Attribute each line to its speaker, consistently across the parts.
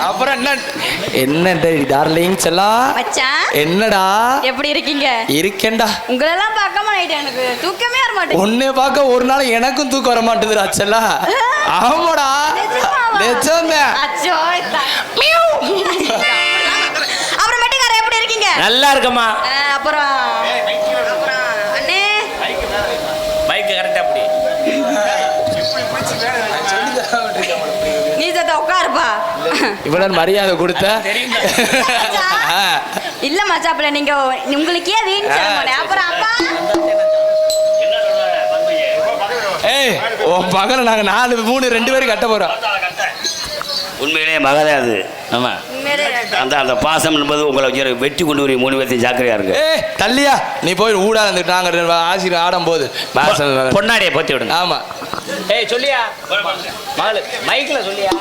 Speaker 1: அப்புறம் என்ன? என்ன டார்லிங் செல்லாம்
Speaker 2: மச்சான்
Speaker 1: என்னடா?
Speaker 2: எப்படி இருக்கீங்க?
Speaker 1: இருக்கேன்டா.
Speaker 2: உங்களெல்லாம் பார்க்காம நைட்டு எனக்கு? தூக்கமே வர மாட்டேங்குது.
Speaker 1: உன்னை பார்க்க ஒரு நாள் எனக்கும் தூக்கம் வர மாட்டேதுடா செல்லா. ஆமாடா? நிஜம்தான்
Speaker 2: அச்சோ, த- அப்புறம் மெட்டிக்கார எப்படி இருக்கீங்க?
Speaker 3: நல்லா
Speaker 2: அப்புறம் அப்புறம் அண்ணே
Speaker 3: மைக்கு கரெக்டா அப்படி
Speaker 2: நீ சத்த உட்காருப்பா
Speaker 1: இவ்வளவு மரியாதை கொடுத்த.
Speaker 2: இல்ல மச்சாப்புல நீங்க உங்களுக்கே வீண் செலவு அப்புறம் அப்பா?
Speaker 1: ஏய் உன் மகனை நாங்க நாலு மூணு ரெண்டு பேரும் கட்ட போறோம்.
Speaker 3: உண்மையிலேயே மகதே அது. ஆமா. அந்த அந்த பாசம் என்பது உங்களை வச்சு வெட்டி கொண்டு வர மூணு பேர்த்தையும் ஜாக்கிரதையா இருக்கு
Speaker 1: ஏய் தள்ளியா. நீ போய் ஊடா இருந்துட்டு நாங்க ஆசிரியர் ஆடும் போது
Speaker 3: பொன்னாடியை பத்தி விடுங்க
Speaker 1: ஆமா.
Speaker 3: ஏய் சொல்லியா? மகளு மைக்ல சொல்லியா?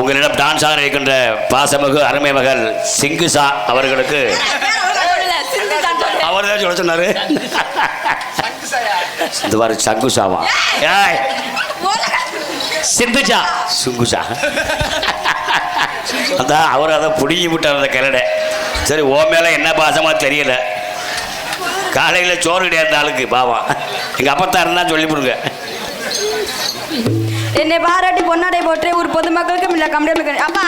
Speaker 3: உங்களிடம் டான்ஸ் ஆட இருக்கின்ற பாசமிகு அருமை மகள் சிங்குசா அவர்களுக்கு அவர் தான் சொல்ல சொன்னாரு. இந்த மாதிரி சங்குசாவா ஏய் சுங்குசா அதான் அவர் அதை புடிங்கி விட்டார் அந்த கிளட சரி ஓ மேலே என்ன பாசமாக தெரியல. காலையில் சோறு கிடையாது ஆளுக்கு பாவம். எங்கள் அப்பத்தான் இருந்தால் சொல்லி கொடுங்க.
Speaker 2: என்னை பாராட்டி பொன்னாடை போட்டு ஒரு பொதுமக்களுக்கும் இல்ல கம்பெனி அப்பா!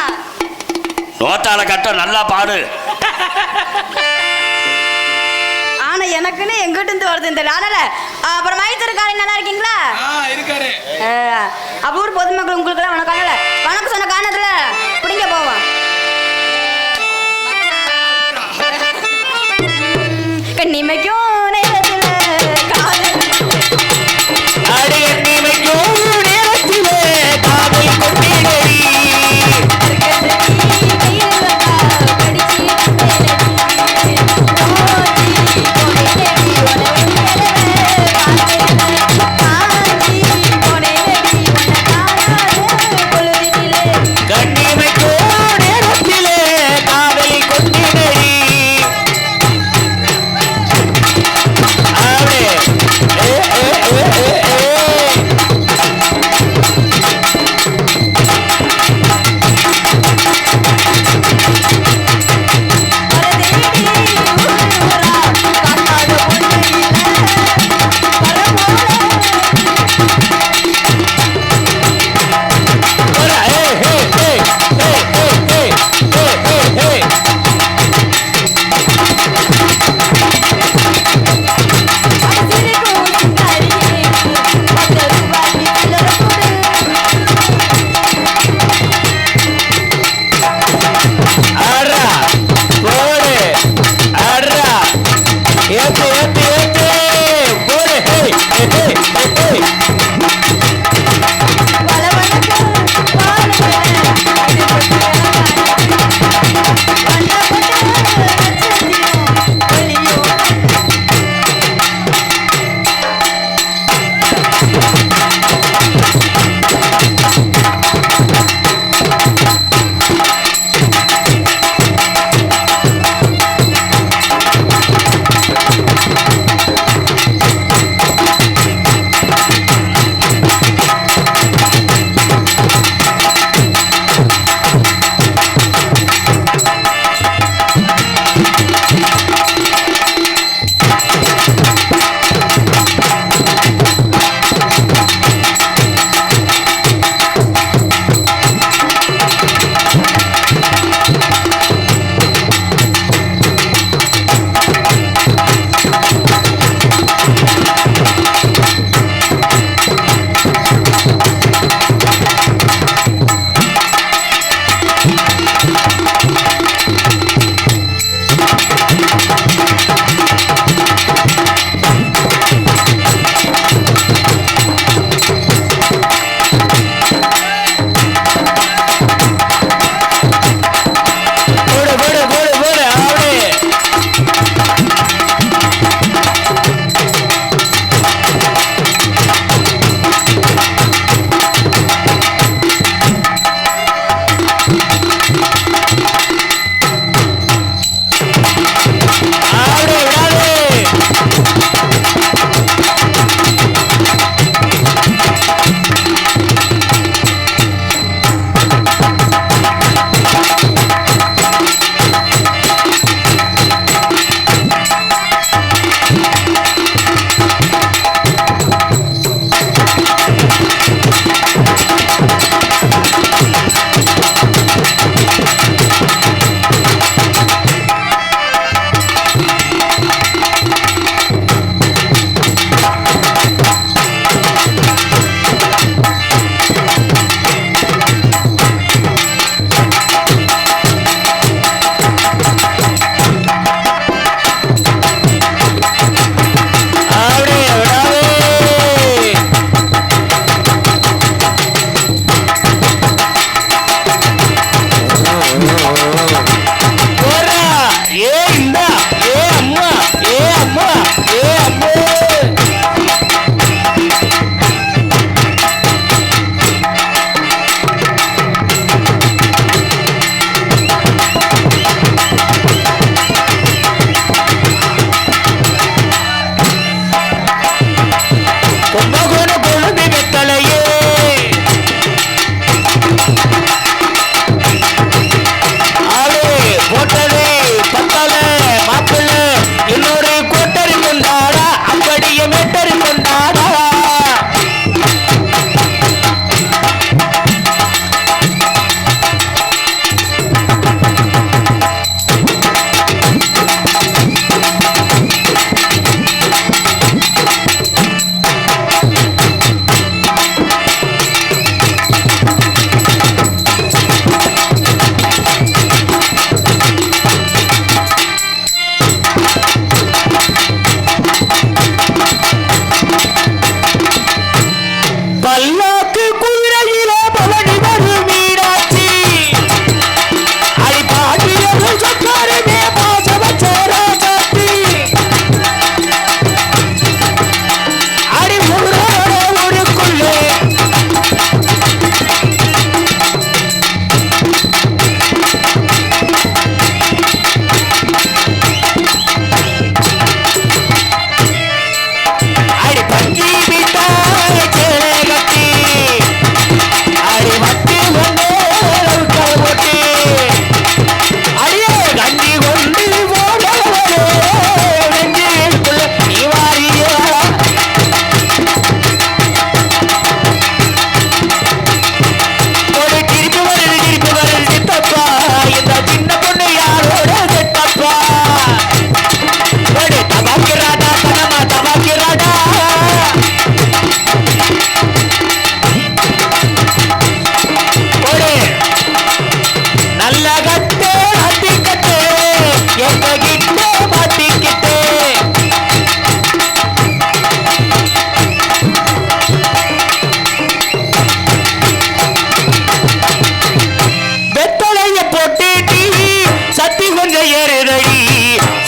Speaker 3: நோட்டால கட்ட நல்லா பாடு.
Speaker 2: ஆனா எனக்குன்னு எங்கிட்ட இருந்து வருது இந்த அதனால அப்புறம் மைத்திருக்காரு நல்லா இருக்கீங்களா?
Speaker 1: இருக்காரு.
Speaker 2: அப்ப ஊர் பொதுமக்கள் உங்களுக்கு எல்லாம் வணக்கம் வணக்கம் சொன்ன காரணத்துல பிடிங்க போவோம். கண்ணிமைக்கும்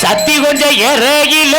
Speaker 4: சத்தி கொஞ்சம் எறையில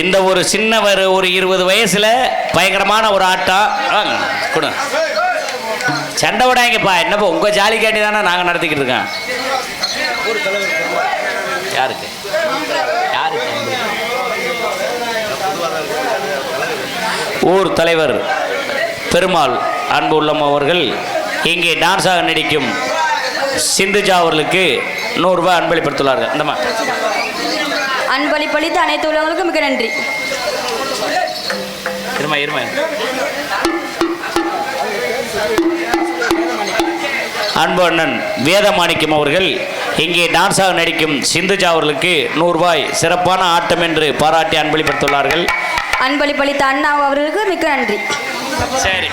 Speaker 4: இந்த ஒரு சின்னவர் ஒரு இருபது வயசுல பயங்கரமான ஒரு ஆட்டம். கொடு. சண்டை விடாங்கப்பா என்னப்பா உங்க ஜாலிக்காண்டி தானே நாங்க நடத்திக்கிட்டு இருக்கோம். யாருக்கு? யாருக்கு? ஊர் தலைவர் பெருமாள் அன்பு உள்ளம் அவர்கள் இங்கே டான்ஸாக நடிக்கும் சிந்துஜா அவர்களுக்கு நூறுரூபா அன்பளிப்படுத்துள்ளார்கள் இந்தமா
Speaker 2: அன்பளிப்பளித்த அனைத்து உள்ளவங்களுக்கும் மிக நன்றி.
Speaker 4: இருமா இருமா. அன்பு அண்ணன் வேதமாணிக்கம் அவர்கள் இங்கே டான்ஸாக நடிக்கும் சிந்துஜா அவர்களுக்கு நூறுரூபாய் சிறப்பான ஆட்டம் என்று பாராட்டி அன்பளிப்படுத்துள்ளார்கள்.
Speaker 2: அன்பளிப்பளித்த அண்ணா அவர்களுக்கு மிக்க நன்றி.
Speaker 4: சரி.